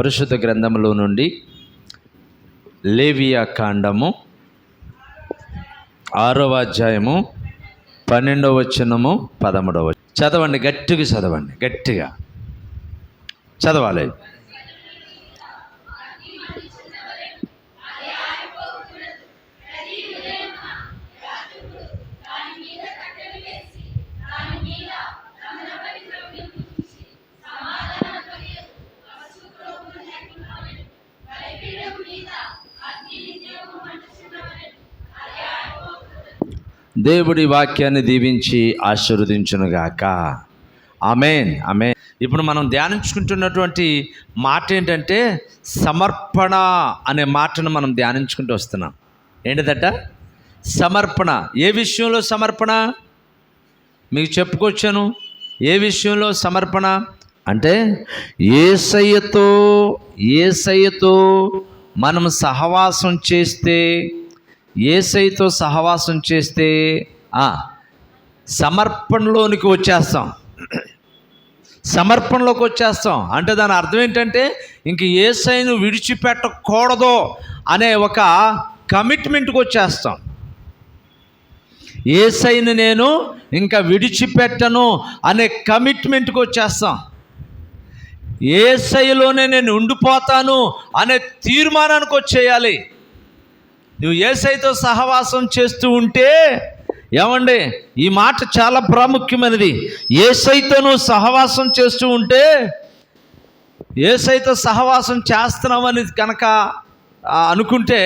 పరిశుద్ధ గ్రంథంలో నుండి లేవియా కాండము ఆరవ అధ్యాయము పన్నెండవ వచనము పదమూడవ చదవండి గట్టిగా చదవండి గట్టిగా. చదవాలి. దేవుడి వాక్యాన్ని దీవించి ఆశీర్వదించునుగాక. ఆమెన్ ఆమె ఇప్పుడు మనం ధ్యానించుకుంటున్నటువంటి మాట ఏంటంటే సమర్పణ అనే మాటను మనం ధ్యానించుకుంటూ వస్తున్నాం. ఏంటిదట? సమర్పణ. ఏ విషయంలో సమర్పణ? మీకు చెప్పుకొచ్చాను. ఏ విషయంలో సమర్పణ? అంటే ఏసయ్యతో ఏసయ్యతో మనం సహవాసం చేస్తే ఏసైతో సహవాసం చేస్తే సమర్పణలోనికి వచ్చేస్తాం. సమర్పణలోకి వచ్చేస్తాం. అంటే దాని అర్థం ఏంటంటే ఇంక ఏసైను విడిచిపెట్టకూడదు అనే ఒక కమిట్మెంట్కి వచ్చేస్తాం. ఏసైని నేను ఇంకా విడిచిపెట్టను అనే కమిట్మెంట్కి వచ్చేస్తాం. ఏసైలోనే నేను ఉండిపోతాను అనే తీర్మానానికి వచ్చేయాలి. నువ్వు ఏసైతో సహవాసం చేస్తూ ఉంటే ఏమండి ఈ మాట చాలా ప్రాముఖ్యమైనది. ఏసైతో నువ్వు సహవాసం చేస్తూ ఉంటే ఏసైతో సహవాసం చేస్తున్నామని కనుక అనుకుంటే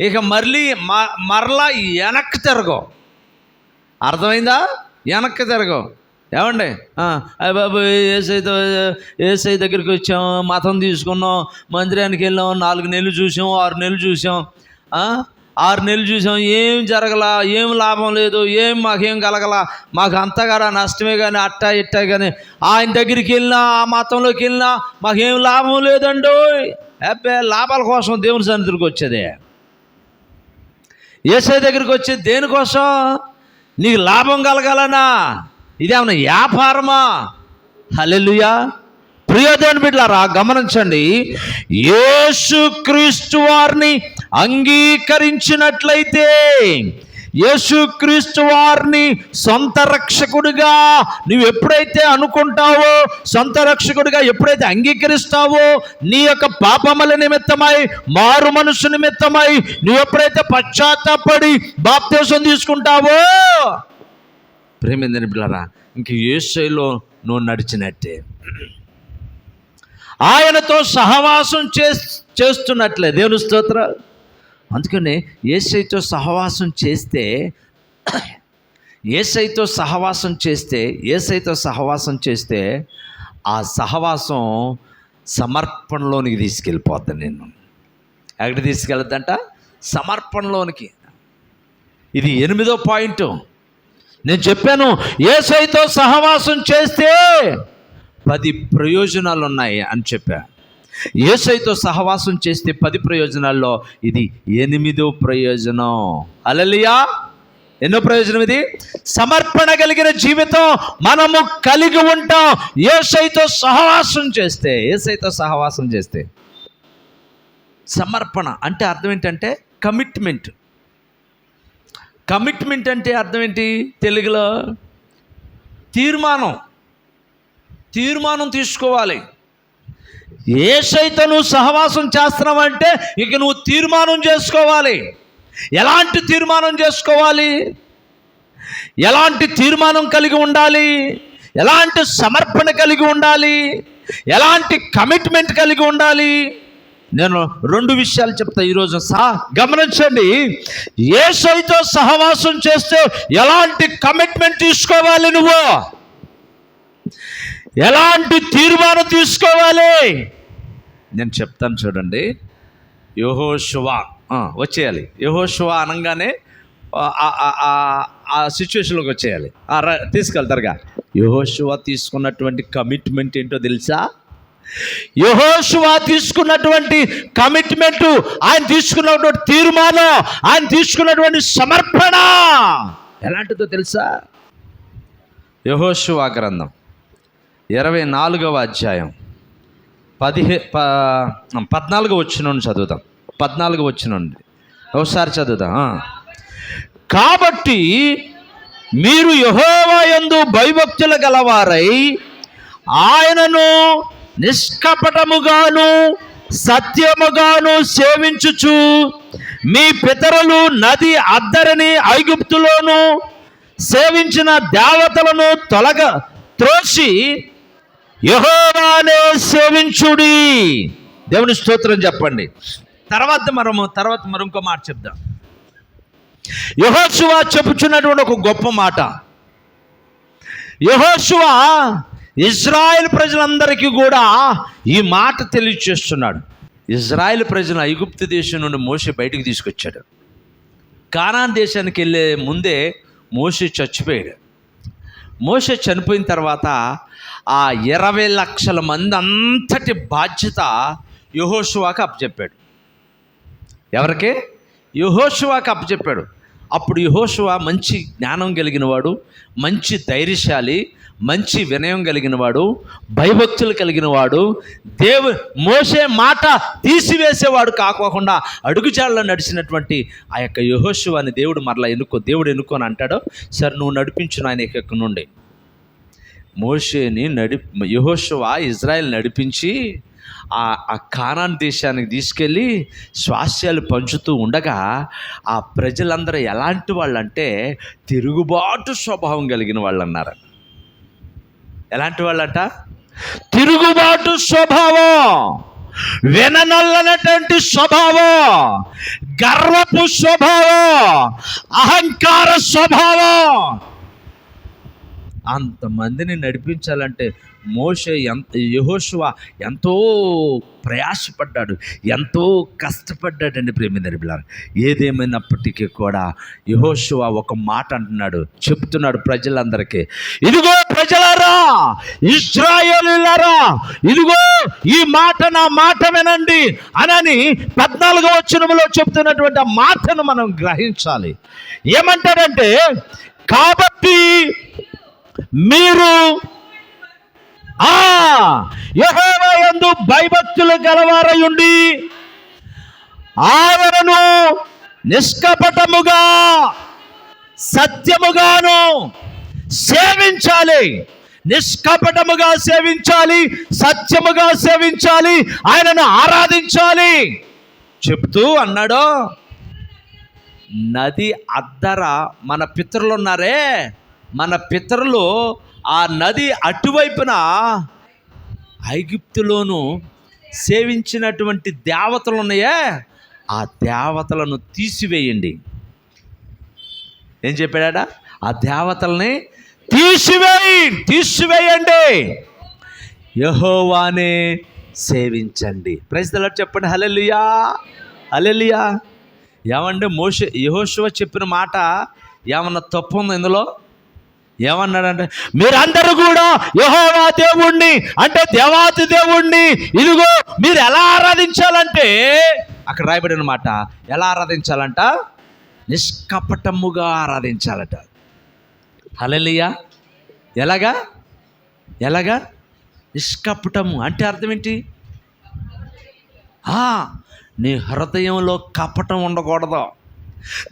ఇక మళ్ళీ మ మరలా వెనక్కి తిరగవు. అర్థమైందా? వెనక్కి తిరగవు. ఏమండి? అయ్య బాబు ఏసైతో ఏసై దగ్గరికి వచ్చాం మతం తీసుకున్నాం మందిరానికి వెళ్ళాం నాలుగు నెలలు చూసాం ఆరు నెలలు చూసాం. ఆరు నెలలు చూసాం ఏం జరగలా ఏం లాభం లేదు ఏం మాకేం కలగలా మాకు అంతగా నష్టమే కానీ అట్టా ఇట్టా కానీ ఆయన దగ్గరికి వెళ్ళినా ఆ మతంలోకి వెళ్ళినా మాకేం లాభం లేదండి. అబ్బే లాభాల కోసం దేవుని సన్నిధికి వచ్చేదే. ఏసై దగ్గరికి వచ్చేది దేనికోసం? నీకు లాభం కలగాలనా? ఇదేమన్నా వ్యాపారమా? హలెలుయా ప్రియదేవుని బిడ్డారా గమనించండి. యేసుక్రీస్తు వారిని అంగీకరించినట్లయితే యేసుక్రీస్తు వారిని సొంత రక్షకుడిగా నువ్వు ఎప్పుడైతే అనుకుంటావో సొంత రక్షకుడిగా ఎప్పుడైతే అంగీకరిస్తావో నీ యొక్క పాపముల నిమిత్తమై మారు మనసు నిమిత్తమై నువ్వు ఎప్పుడైతే పశ్చాత్తాపడి బాప్తేశం తీసుకుంటావో ప్రేమేందని పిల్లరా ఇంక ఏసైలో నువ్వు నడిచినట్టే. ఆయనతో సహవాసం చే చేస్తున్నట్లే దేవుని స్తోత్రాలు. అందుకని ఏసైతో సహవాసం చేస్తే ఏసైతో సహవాసం చేస్తే ఏసైతో సహవాసం చేస్తే ఆ సహవాసం సమర్పణలోనికి తీసుకెళ్ళిపోతాను నేను ఎక్కడికి తీసుకెళ్ళద్దంట? సమర్పణలోనికి. ఇది ఎనిమిదో పాయింట్. నేను చెప్పాను ఏసైతో సహవాసం చేస్తే పది ప్రయోజనాలు ఉన్నాయి అని చెప్పాను ఏసైతో సహవాసం చేస్తే పది ప్రయోజనాల్లో ఇది ఎనిమిదో ప్రయోజనం. అలలియా ఎన్నో ప్రయోజనం ఇది? సమర్పణ కలిగిన జీవితం మనము కలిగి ఉంటాం. ఏసైతో సహవాసం చేస్తే ఏసైతో సహవాసం చేస్తే. సమర్పణ అంటే అర్థం ఏంటంటే కమిట్మెంట్. కమిట్మెంట్ అంటే అర్థం ఏంటి తెలుగులో? తీర్మానం. తీర్మానం తీసుకోవాలి. ఏ సైతం నువ్వు సహవాసం చేస్తున్నావంటే ఇక నువ్వు తీర్మానం చేసుకోవాలి. ఎలాంటి తీర్మానం చేసుకోవాలి? ఎలాంటి తీర్మానం కలిగి ఉండాలి? ఎలాంటి సమర్పణ కలిగి ఉండాలి? ఎలాంటి కమిట్మెంట్ కలిగి ఉండాలి? నేను రెండు విషయాలు చెప్తా ఈరోజు సా గమనించండి. ఏ సైతో సహవాసం చేస్తే ఎలాంటి కమిట్మెంట్ తీసుకోవాలి నువ్వు? ఎలాంటి తీర్మానం తీసుకోవాలి? నేను చెప్తాను చూడండి. యహోశువా వచ్చేయాలి. యహోశువా అనగానే ఆ- సిచ్యువేషన్లోకి వచ్చేయాలి. తీసుకెళ్తారుగా యహోశువా తీసుకున్నటువంటి కమిట్మెంట్ ఏంటో తెలుసా? యహోశువా తీసుకున్నటువంటి కమిట్మెంట్ ఆయన తీసుకున్నటువంటి తీర్మానం ఆయన తీసుకున్నటువంటి సమర్పణ. ఎలాంటిదో తెలుసా? యహోశువా గ్రంథం. ఇరవై నాలుగవ అధ్యాయం. పదిహే ప పద్నాలుగు వచ్చిన చదువుదాం. పద్నాలుగు వచ్చిన ఒకసారి చదువుదాం కాబట్టి మీరు యహోవాయందు భయభక్తులు గలవారై ఆయనను నిష్కపటముగాను సత్యముగాను సేవించుచు మీ పితరులు నది అద్దరిని ఐగుప్తులోను సేవించిన దేవతలను తొలగ త్రోసి యహోవానే సేవించుడి. దేవుని స్తోత్రం చెప్పండి. తర్వాత మనము తర్వాత మరి ఇంకో మాట చెప్దాం. యహోశువ చెప్పుచున్నటువంటి ఒక గొప్ప మాట. యహోశువ ఇజ్రాయెల్ ప్రజలందరికీ కూడా ఈ మాట తెలియచేస్తున్నాడు. ఇజ్రాయెల్ ప్రజలు ఐగుప్తు దేశం నుండి మోసే బయటికి తీసుకొచ్చాడు. కానాన్ దేశానికి వెళ్ళే ముందే మోసే చచ్చిపోయాడు. మోస చనిపోయిన తర్వాత ఆ ఇరవై లక్షల మంది అంతటి బాధ్యత యహోశువాకి అప్పచెప్పాడు. ఎవరికి? యహోశువాకి అప్పచెప్పాడు. అప్పుడు యహోషువా మంచి జ్ఞానం కలిగిన వాడు మంచి ధైర్యశాలి మంచి వినయం కలిగిన వాడు భయభక్తులు కలిగిన వాడు దేవు మోసే మాట తీసివేసేవాడు కాకోకుండా అడుగుజాడలో నడిచినటువంటి ఆ యొక్క యహోశువాని దేవుడు మరలా ఎన్నుకో దేవుడు ఎన్నుకో అని అంటాడో సరే నువ్వు నడిపించు ఆయన ఎక్కడి నుండి. మోషేని నడి యహోశువ ఇజ్రాయెల్ నడిపించి ఆ ఆ కానాన్ దేశానికి తీసుకెళ్ళి స్వాస్యాలు పంచుతూ ఉండగా ఆ ప్రజలందరూ ఎలాంటి వాళ్ళంటే తిరుగుబాటు స్వభావం కలిగిన వాళ్ళు అన్నారు ఎలాంటి వాళ్ళంట? తిరుగుబాటు స్వభావం. విననల్లనటువంటి స్వభావం. గర్వపు స్వభావం. అహంకార స్వభావం. అంతమందిని నడిపించాలంటే మోషే ఎంత యహోశువ ఎంతో ప్రయాసపడ్డాడు ఎంతో కష్టపడ్డాడండి ప్రేమిందరి నడిపిలారు ఏదేమైనప్పటికీ కూడా యహోశువ ఒక మాట అంటున్నాడు చెప్తున్నాడు ప్రజలందరికీ. ఇదిగో ప్రజలారా ఇస్రాయేలులారా ఇదిగో ఈ మాట నా మాట వినండి అనని పద్నాలుగో వచ్చినములో చెప్తున్నటువంటి ఆ మాటను మనం గ్రహించాలి. ఏమంటాడంటే కాబట్టి మీరు ఆ! యెహోవా యందు భయభక్తులు గలవారయుండి ఆయనను నిష్కపటముగా సత్యముగాను సేవించాలి. నిష్కపటముగా సేవించాలి సత్యముగా సేవించాలి ఆయనను ఆరాధించాలి. చెప్తూ అన్నాడు నది అద్దర మన పితరులు ఉన్నారే మన పితరులు ఆ నది అటువైపున ఐగుప్తులోను సేవించినటువంటి దేవతలు ఉన్నాయే ఆ దేవతలను తీసివేయండి. ఏం చెప్పాడా ఆ దేవతల్ని తీసివేయి తీసివేయండి. యహోవానే సేవించండి. ప్రజలు చెప్పండి. హలెలియా హలెలియా ఏమంటే మోష యహోశివ చెప్పిన మాట ఏమన్నా తప్పు ఉంది ఇందులో? ఏమన్నాడంటే మీరందరూ కూడా యహోవా దేవుణ్ణి అంటే దేవాతి దేవుణ్ణి ఇదిగో మీరు ఎలా ఆరాధించాలంటే అక్కడ రాయబడిన మాట ఎలా ఆరాధించాలంట? నిష్కపటముగా ఆరాధించాలట. హలలియా ఎలాగా? ఎలాగా? నిష్కపటము అంటే అర్థం ఏంటి? ఆ, నీ హృదయంలో కపటం ఉండకూడదు.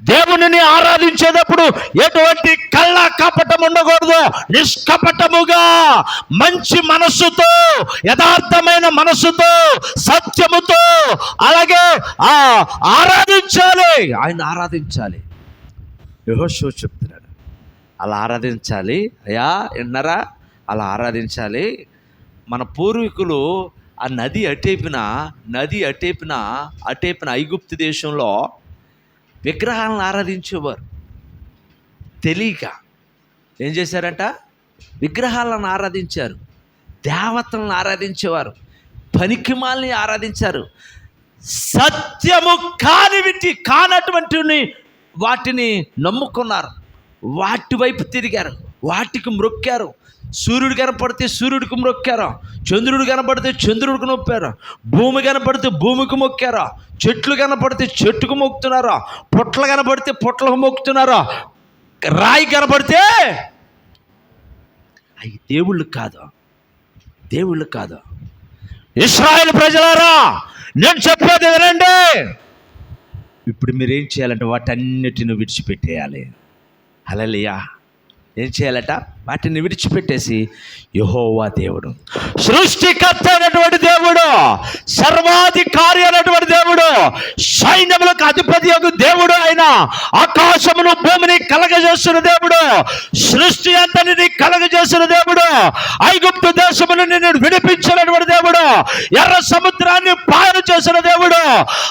దేవునిని ఆరాధించేటప్పుడు ఎటువంటి కళ్ళ కపటం ఉండకూడదు నిష్కపటముగా మంచి మనస్సుతో యథార్థమైన మనస్సుతో సత్యముతో అలాగే ఆ ఆరాధించాలి. ఆయన ఆరాధించాలి. యెహోషువ చెప్తున్నాడు. అలా ఆరాధించాలి. అయ్యా విన్నారా? అలా ఆరాధించాలి. మన పూర్వీకులు ఆ నది అటేపిన నది అటేపిన అటేపిన ఐగుప్తు దేశంలో విగ్రహాలను ఆరాధించేవారు. తెలియక ఏం చేశారంట? విగ్రహాలను ఆరాధించారు. దేవతలను ఆరాధించేవారు. పనికిమాలని ఆరాధించారు. సత్యము కానివిటి కానటువంటి వాటిని నమ్ముకున్నారు. వాటి వైపు తిరిగారు. వాటికి మ్రొక్కారు సూర్యుడు కనపడితే సూర్యుడికి మొక్కారా? చంద్రుడు కనపడితే చంద్రుడికి నొప్పారు? భూమి కనపడితే భూమికి మొక్కారా? చెట్లు కనపడితే చెట్టుకు మొక్కుతున్నారా? పుట్ల కనపడితే పుట్లకు మొక్కుతున్నారా? రాయి కనపడితే అవి దేవుళ్ళు కాదు? దేవుళ్ళు కాదు? ఇస్రాయల్ ప్రజలారా నేను చెప్పేది వినండి. ఇప్పుడు మీరు ఏం చేయాలంటే వాటన్నిటిని విడిచిపెట్టేయాలి. అలలియా ఏం చేయాలట? వాటిని విడిచిపెట్టేసి యహోవా దేవుడు. సృష్టికర్త అయినటువంటి దేవుడు సర్వాధికారి అయినటువంటి దేవుడు సైన్యములకు అధిపతి యొక్క దేవుడు ఆయన ఆకాశమును భూమిని కలగజేస్తున్న దేవుడు సృష్టి అంతటిని కలగజేసిన దేవుడు ఐగుప్తు దేశమును నిన్ను విడిపించినటువంటి దేవుడు ఎర్ర సముద్రాన్ని పాయలు చేసిన దేవుడు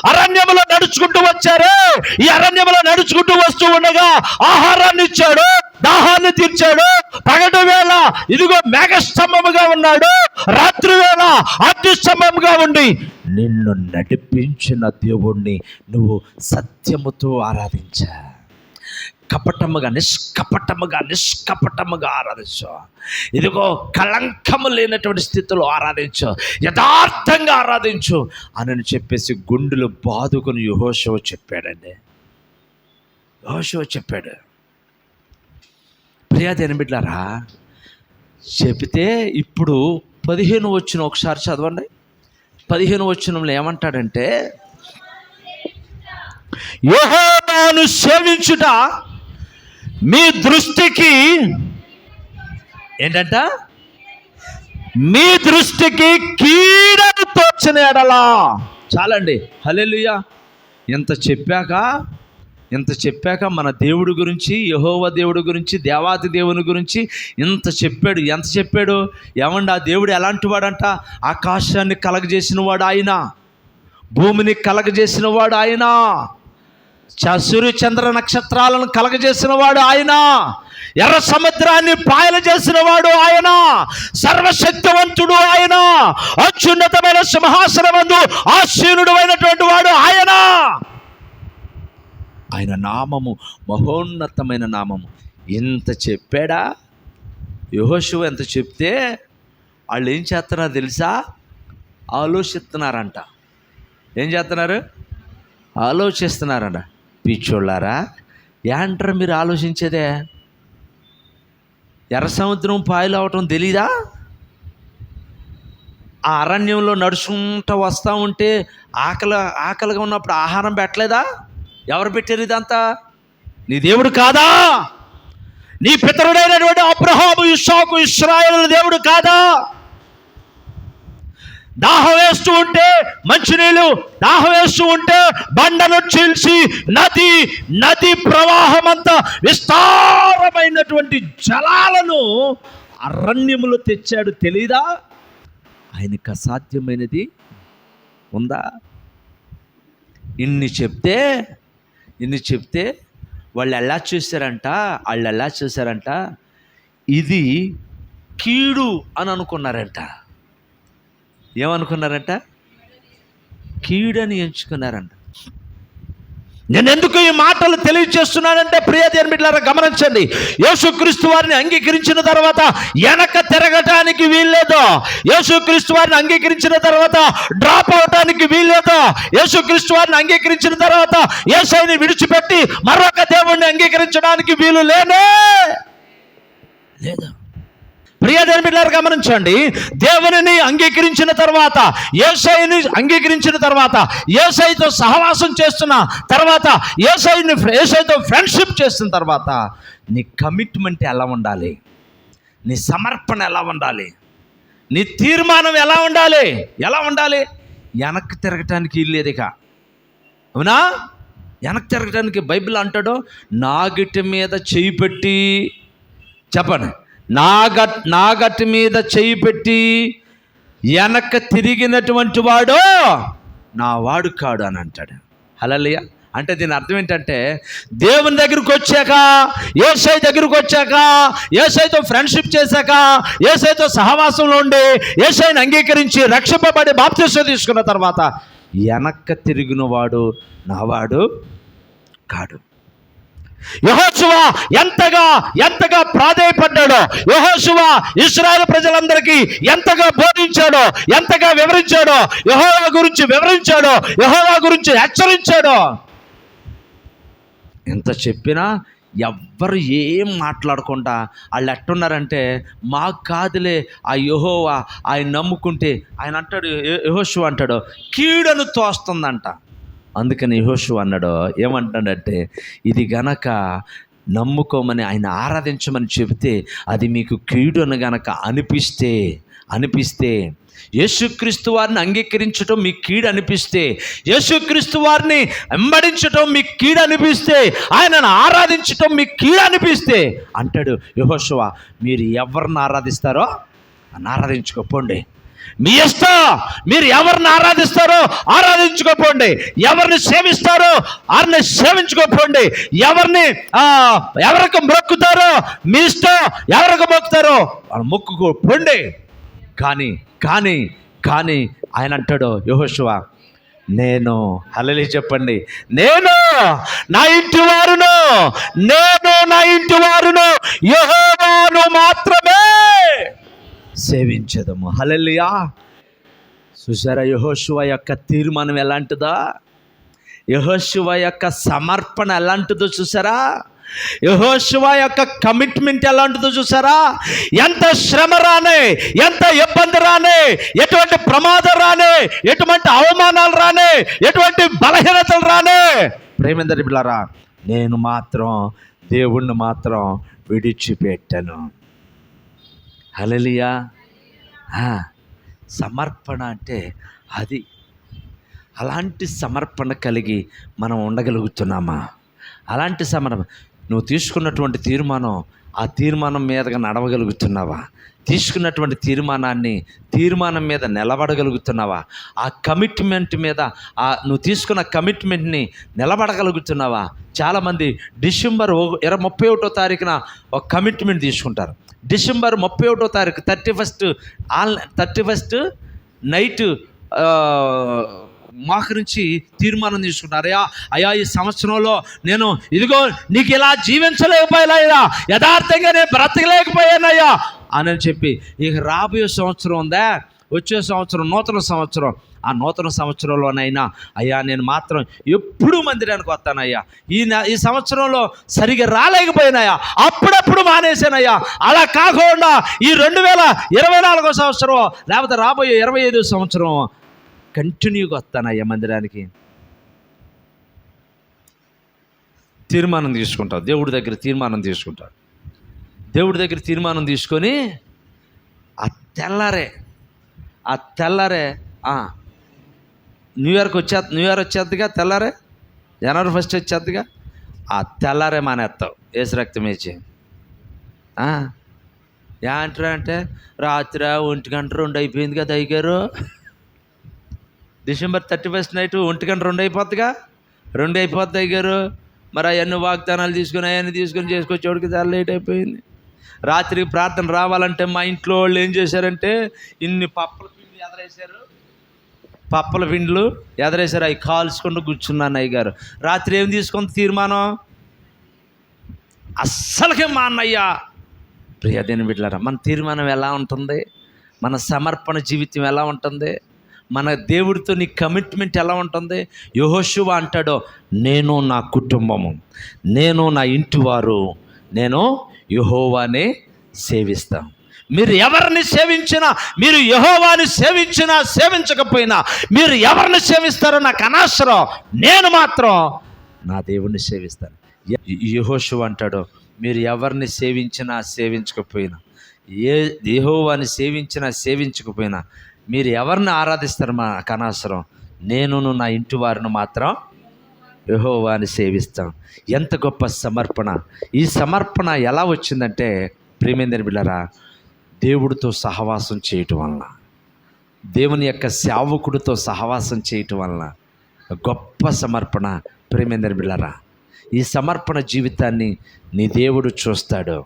అరణ్యములో నడుచుకుంటూ వచ్చారు. ఈ అరణ్యములో నడుచుకుంటూ వస్తూ ఉండగా ఆహారాన్ని ఇచ్చాడు. దాహాన్ని తీర్చాడు. పగటి వేళ ఇదిగో మేఘస్తంభముగా ఉన్నాడు. రాత్రి వేళ అగ్ని ఉండి నిన్ను నడిపించిన దేవుణ్ణి నువ్వు సత్యముతో ఆరాధించా. కపటముగా నిష్కపటముగా నిష్కపటముగా ఆరాధించు. ఇదిగో కళంకము లేనటువంటి స్థితిలో ఆరాధించు. యథార్థంగా ఆరాధించు. అని చెప్పేసి గుండెలు బాదుకుని యహోషవ చెప్పాడండి. యహోషవ చెప్పాడు ప్రియాదేని బిడ్డారా చెబితే ఇప్పుడు పదిహేను వచ్చిన ఒకసారి చదవండి. పదిహేను వచ్చినంలో ఏమంటాడంటే యోహోను సేవించుట మీ దృష్టికి ఏంటంట? మీ దృష్టికి కీడను తోచిన ఎడలా. చాలండి. హల్లెలూయా. ఎంత చెప్పాక ఇంత చెప్పాక మన దేవుడి గురించి యహోవ దేవుడి గురించి దేవాతి దేవుని గురించి ఇంత చెప్పాడు. ఎంత చెప్పాడు? ఏమండి ఆ దేవుడు ఎలాంటి వాడంట? ఆకాశాన్ని కలగజేసిన వాడు ఆయన. భూమిని కలగజేసిన వాడు ఆయన. చ- సూర్య చంద్ర నక్షత్రాలను కలగజేసిన వాడు ఆయన. ఎర్ర సముద్రాన్ని పాయలు చేసిన వాడు ఆయన. సర్వశక్తివంతుడు ఆయన. అత్యున్నతమైన సింహాసనమందు ఆశీనుడు అయినటువంటి వాడు ఆయన. ఆయన నామము మహోన్నతమైన నామము. ఎంత చెప్పాడా? యహోశివ ఎంత చెప్తే వాళ్ళు ఏం చేస్తున్నారో తెలుసా? ఆలోచిస్తున్నారంట. ఏం చేస్తున్నారు? ఆలోచిస్తున్నారంట. పిచ్చోళ్ళారా ఏంటారు మీరు ఆలోచించేదే? ఎర్ర సముద్రం పాయలు అవటం తెలీదా? ఆ అరణ్యంలో నడుచుకుంటూ వస్తూ ఉంటే ఆకలి ఆకలిగా ఉన్నప్పుడు ఆహారం పెట్టలేదా? ఎవరు పెట్టారు ఇదంతా? నీ దేవుడు కాదా? నీ పితరుడైనటువంటి అబ్రహాము ఇషాకు ఇస్రాయేలు దేవుడు కాదా? దాహం వేస్తూ ఉంటే మంచినీళ్ళు దాహం వేస్తూ ఉంటే బండను చీల్చి నది నది ప్రవాహమంతా విస్తారమైనటువంటి జలాలను అరణ్యములో తెచ్చాడు. తెలీదా? ఆయనకు అసాధ్యమైనది ఉందా? ఇన్ని చెప్తే ఇన్ని చెప్తే వాళ్ళు ఎలా చూశారంట? వాళ్ళు ఎలా చూశారంట? ఇది కీడు అని అనుకున్నారంట. ఏమనుకున్నారంట? కీడని ఎంచుకున్నారంట. నేను ఎందుకు ఈ మాటలు తెలియజేస్తున్నానంటే ప్రియదేని దేనిమిట్లారా గమనించండి. యేసుక్రీస్తు వారిని అంగీకరించిన తర్వాత వెనక తిరగటానికి వీల్లేదు. యేసుక్రీస్తు వారిని అంగీకరించిన తర్వాత డ్రాప్ అవటానికి వీల్లేదు. యేసుక్రీస్తు వారిని అంగీకరించిన తర్వాత ఏసైని విడిచిపెట్టి మరొక దేవుణ్ణి అంగీకరించడానికి వీలు లేనే బిడ్డలారా గమనించండి. దేవునిని అంగీకరించిన తర్వాత ఏసైని అంగీకరించిన తర్వాత ఏసైతో సహవాసం చేస్తున్న తర్వాత ఏసైని ఏసైతో ఫ్రెండ్షిప్ చేసిన తర్వాత నీ కమిట్మెంట్ ఎలా ఉండాలి? నీ సమర్పణ ఎలా ఉండాలి? నీ తీర్మానం ఎలా ఉండాలి? ఎలా ఉండాలి? వెనక్కి తిరగటానికి ఇల్లేదు ఇక. అవునా? వెనక్కి తిరగటానికి బైబిల్ అంటాడు నాగిటి మీద చేయి పెట్టి చెప్పండి. నాగట్ నాగటి మీద చేయి పెట్టి వెనక తిరిగినటువంటి వాడు నా వాడు కాడు అని అంటాడు. హలలియ అంటే దీని అర్థం ఏంటంటే దేవుని దగ్గరికి వచ్చాక ఏసై దగ్గరికి వచ్చాక ఏసైతో ఫ్రెండ్షిప్ చేశాక ఏసైతో సహవాసంలో ఉండి ఏసైని అంగీకరించి రక్షింపబడి బాప్తిస్వ తీసుకున్న తర్వాత వెనక్క తిరిగిన వాడు నావాడు కాడు. యహోశువ ఎంతగా ఎంతగా ప్రాధేయపడ్డాడో యహోశువ ఇస్రాయల్ ప్రజలందరికీ ఎంతగా బోధించాడో ఎంతగా వివరించాడో యహోవా గురించి వివరించాడో యహోవా గురించి హెచ్చరించాడో. ఎంత చెప్పినా ఎవ్వరు ఏం మాట్లాడకుండా వాళ్ళు ఎట్టున్నారంటే మాకు కాదులే ఆ యహోవా ఆయన నమ్ముకుంటే ఆయన అంటాడు యహోశువ అంటాడు కీడను తోస్తుందంట. అందుకని యహోషు అన్నాడు ఏమంటాడంటే ఇది గనక నమ్ముకోమని ఆయన ఆరాధించమని చెబితే అది మీకు కీడును గనక అనిపిస్తే అనిపిస్తే యేసుక్రీస్తు వారిని అంగీకరించటం మీకు కీడు అనిపిస్తే యేసుక్రీస్తు వారిని వెంబడించటం మీకు కీడు అనిపిస్తే ఆయనను ఆరాధించటం మీకు కీడు అనిపిస్తే అంటాడు యహోశువ మీరు ఎవరిని ఆరాధిస్తారో అని ఆరాధించుకోపోండి మీ ఇష్టం మీరు ఎవరిని ఆరాధిస్తారో ఆరాధించుకోపోండి. ఎవరిని సేవిస్తారో వారిని సేవించుకోపోండి. ఎవరిని ఎవరికి మొక్కుతారో మీ ఇష్టం ఎవరికి మొక్కుతారో వాళ్ళు మొక్కుకోపోండి. కానీ కానీ కానీ ఆయన అంటాడు యహోశువ నేను హలలి చెప్పండి నేను నా ఇంటి వారును నేను నా ఇంటి వారును యహోవాను మాత్రమే సేవించదము. హలలియా చూసారా యహోశివ యొక్క తీర్మానం ఎలాంటిదా? యహోశివ యొక్క సమర్పణ ఎలాంటిదో చూసారా యహోశివ యొక్క కమిట్మెంట్ ఎలాంటిదో చూసారా ఎంత శ్రమ రానే ఎంత ఇబ్బంది రానే ఎటువంటి ప్రమాదం రానే ఎటువంటి అవమానాలు రానే ఎటువంటి బలహీనతలు రానే. ప్రేమేందరి బిళ్ళారా నేను మాత్రం దేవుణ్ణి మాత్రం విడిచిపెట్టను. హలలియా సమర్పణ అంటే అది. అలాంటి సమర్పణ కలిగి మనం ఉండగలుగుతున్నామా? అలాంటి సమర్పణ నువ్వు తీసుకున్నటువంటి తీర్మానం ఆ తీర్మానం మీదగా నడవగలుగుతున్నావా? తీసుకున్నటువంటి తీర్మానాన్ని తీర్మానం మీద నిలబడగలుగుతున్నావా? ఆ కమిట్మెంట్ మీద ఆ నువ్వు తీసుకున్న కమిట్మెంట్ని నిలబడగలుగుతున్నావా? చాలామంది డిసెంబర్ ఇరవై ముప్పై ఒకటో తారీఖున ఒక కమిట్మెంట్ తీసుకుంటారు. డిసెంబర్ ముప్పై ఒకటో తారీఖు thirty first online thirty first night మోకరించి తీర్మానం తీసుకున్నారు అయ్యా అయ్యా ఈ సంవత్సరంలో నేను ఇదిగో నీకు ఇలా జీవించలేకపోయానయ్యా. యథార్థంగా నేను బ్రతకలేకపోయానయ్యా. అని చెప్పి ఇక రాబోయే సంవత్సరం ఉందా? వచ్చే సంవత్సరం నూతన సంవత్సరం. ఆ నూతన సంవత్సరంలోనైనా అయ్యా నేను మాత్రం ఎప్పుడు మందిరానికి వస్తానయ్యా. ఈ ఈ సంవత్సరంలో సరిగా రాలేకపోయినాయా? అప్పుడప్పుడు మానేశానయ్యా. అలా కాకుండా ఈ రెండు వేల ఇరవై నాలుగో సంవత్సరం లేకపోతే రాబోయే ఇరవై ఐదో సంవత్సరం కంటిన్యూగా వస్తానయ్యా మందిరానికి. తీర్మానం తీసుకుంటాడు. దేవుడి దగ్గర తీర్మానం తీసుకుంటాడు. దేవుడి దగ్గర తీర్మానం తీసుకొని ఆ తెల్లారే ఆ తెల్లారే న్యూ ఇయర్కి వచ్చే న్యూ ఇయర్ వచ్చేద్దిగా తెల్లారే జనవరి ఫస్ట్ వచ్చేద్దిగా ఆ తెల్లారే మానేస్తావు ఏసు రక్తం వేసి ఏంట్రా అంటే రాత్రి ఒంటి గంట రెండు అయిపోయింది కదా డిసెంబర్ థర్టీ ఫస్ట్ నైట్ ఒంటి గంట రెండు అయిపోద్దిగా రెండు అయిపోద్ది అయ్యారు మరి అవన్నీ వాగ్దానాలు తీసుకుని అవన్నీ తీసుకొని చేసుకొచ్చేవాడికి చాలా లేట్ అయిపోయింది. రాత్రికి ప్రార్థన రావాలంటే మా ఇంట్లో వాళ్ళు ఏం చేశారంటే ఇన్ని పప్పల పిండి ఎదరేశారు పప్పల పిండ్లు ఎదరేశారు అవి కాల్చుకుంటూ కూర్చున్నాను అయ్యగారు. రాత్రి ఏం తీసుకుంది తీర్మానం? అస్సలకే మా అన్నయ్య. ప్రియదేని బిడ్డలారా మన తీర్మానం ఎలా ఉంటుంది? మన సమర్పణ జీవితం ఎలా ఉంటుంది? మన దేవుడితో నీ కమిట్మెంట్ ఎలా ఉంటుంది? యహోశువ అంటాడో నేను నా కుటుంబము నేను నా ఇంటి వారు నేను యహోవానే సేవిస్తాం. మీరు ఎవరిని సేవించినా మీరు యహోవాని సేవించినా సేవించకపోయినా మీరు ఎవరిని సేవిస్తారో నాకు అనవసరం. నేను మాత్రం నా దేవుణ్ణి సేవిస్తాను. యహోషు అంటాడు మీరు ఎవరిని సేవించినా సేవించకపోయినా ఏ యెహోవాని సేవించినా సేవించకపోయినా మీరు ఎవరిని ఆరాధిస్తారు మా కనాసరం నేనును నా ఇంటి వారిని మాత్రం యహోవాని సేవిస్తాం. ఎంత గొప్ప సమర్పణ. ఈ సమర్పణ ఎలా వచ్చిందంటే ప్రేమేంద్ర బిళ్ళరా దేవుడితో సహవాసం చేయటం వలన దేవుని యొక్క సేవకుడితో సహవాసం చేయటం వలన గొప్ప సమర్పణ. ప్రేమేంద్ర బిళ్ళరా ఈ సమర్పణ జీవితాన్ని నీ దేవుడు చూస్తాడు.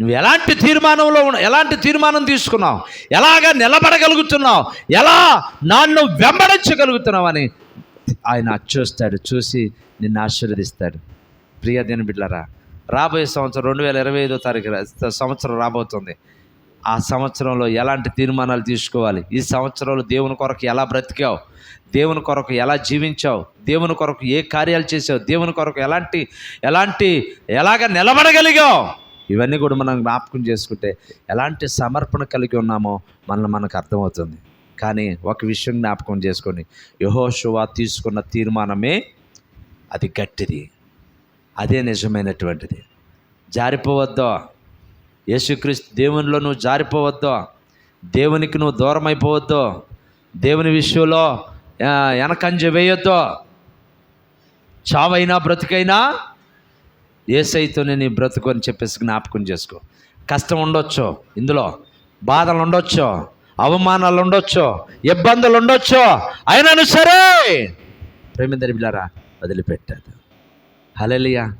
నువ్వు ఎలాంటి తీర్మానంలో ఎలాంటి తీర్మానం తీసుకున్నావు ఎలాగ నిలబడగలుగుతున్నావు ఎలా నన్ను వెంబడించగలుగుతున్నావు అని ఆయన చూస్తాడు చూసి నిన్ను ఆశీర్వదిస్తాడు. ప్రియ దేని బిడ్డలారా రాబోయే సంవత్సరం రెండు వేల ఇరవై ఐదో తారీఖు సంవత్సరం రాబోతుంది. ఆ సంవత్సరంలో ఎలాంటి తీర్మానాలు తీసుకోవాలి? ఈ సంవత్సరంలో దేవుని కొరకు ఎలా బ్రతికావు? దేవుని కొరకు ఎలా జీవించావు? దేవుని కొరకు ఏ కార్యాలు చేసావు? దేవుని కొరకు ఎలాంటి ఎలాంటి ఎలాగ నిలబడగలిగావు? ఇవన్నీ కూడా మనం జ్ఞాపకం చేసుకుంటే ఎలాంటి సమర్పణ కలిగి ఉన్నామో మనల్ని మనకు అర్థమవుతుంది. కానీ ఒక విషయం జ్ఞాపకం చేసుకొని యహోషువా తీసుకున్న తీర్మానమే అది గట్టిది. అదే నిజమైనటువంటిది. జారిపోవద్దో. యేసుక్రీస్తు దేవునిలో నువ్వు జారిపోవద్దో. దేవునికి నువ్వు దూరం అయిపోవద్దో దేవుని విషయంలో వెనకంజ వేయొద్దో. చావైనా బ్రతికైనా ఏసైతోనే నీ బ్రతుకు అని చెప్పేసి జ్ఞాపకం చేసుకో. కష్టం ఉండొచ్చు ఇందులో. బాధలు ఉండొచ్చు. అవమానాలు ఉండొచ్చు ఇబ్బందులు ఉండొచ్చు అయినను సరే ప్రేమిందరి బిళ్ళారా వదిలిపెట్టాడు హలలియా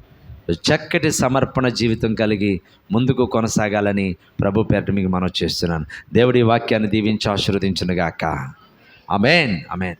చక్కటి సమర్పణ జీవితం కలిగి ముందుకు కొనసాగాలని ప్రభు పేరట మీకు మనం చేస్తున్నాను. దేవుడి వాక్యాన్ని దీవించి ఆశీర్వదించునుగాక. అమేన్ అమేన్